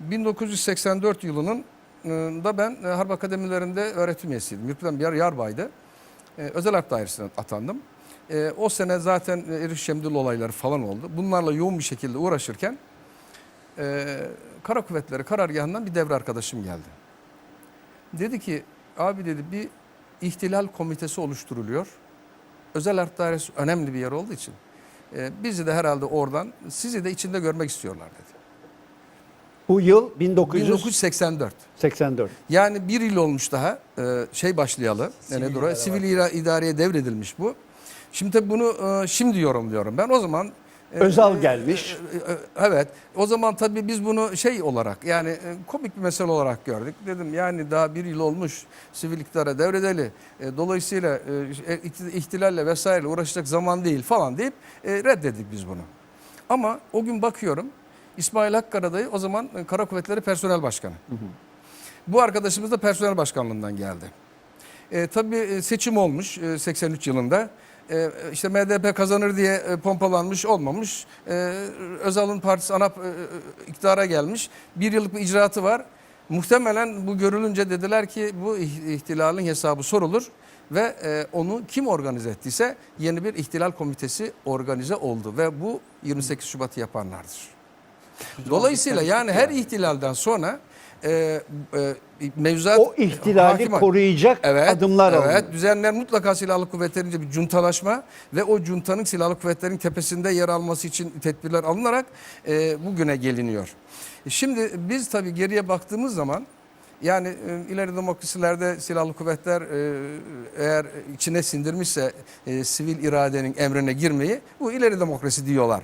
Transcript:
1984 yılının e, da ben e, harp akademilerinde öğretim üyesiydim. Yurttan bir yarbaydı. E, Özel harp dairesine atandım. O sene zaten Eriş Şemdil olayları falan oldu. Bunlarla yoğun bir şekilde uğraşırken Kara Kuvvetleri karargahından bir devre arkadaşım geldi. Dedi ki abi dedi bir ihtilal komitesi oluşturuluyor. Özel harp dairesi önemli bir yer olduğu için bizi de herhalde oradan sizi de içinde görmek istiyorlar dedi. Bu yıl 1984. 1984. Yani bir yıl olmuş daha e, şey başlayalı. Sivil, nedir o? Sivil ira- idareye devredilmiş bu. Şimdi tabii bunu e, şimdi yorumluyorum ben. O zaman e, Özal gelmiş. e, e, Evet. O zaman tabii biz bunu şey olarak yani e, komik bir mesele olarak gördük. Dedim yani daha bir yıl olmuş sivil iktidara devredeli. E, Dolayısıyla e, ihti- ihtilalle vesaire uğraşacak zaman değil falan deyip e, reddettik biz bunu. Ama o gün bakıyorum İsmail Hakkaradayı o zaman e, Kara Kuvvetleri Personel Başkanı. Bu arkadaşımız da personel başkanlığından geldi. E, tabii e, seçim olmuş e, 83 yılında. E, işte MDP kazanır diye e, pompalanmış olmamış. E, Özal'ın partisi ANAP e, e, iktidara gelmiş. Bir yıllık bir icraatı var. Muhtemelen bu görülünce dediler ki bu ih- ihtilalin hesabı sorulur. Ve e, onu kim organize ettiyse yeni bir ihtilal komitesi organize oldu. Ve bu 28 Şubat'ı yapanlardır. Dolayısıyla yani her ihtilalden sonra e, e, mevzuat O ihtilali hakim- koruyacak adımlar evet, düzenler mutlaka silahlı kuvvetlerince bir cuntalaşma ve o cuntanın silahlı kuvvetlerin tepesinde yer alması için tedbirler alınarak e, bugüne geliniyor. Şimdi biz tabii geriye baktığımız zaman yani e, ileri demokrasilerde silahlı kuvvetler e, eğer içine sindirmişse e, sivil iradenin emrine girmeyi bu ileri demokrasi diyorlar.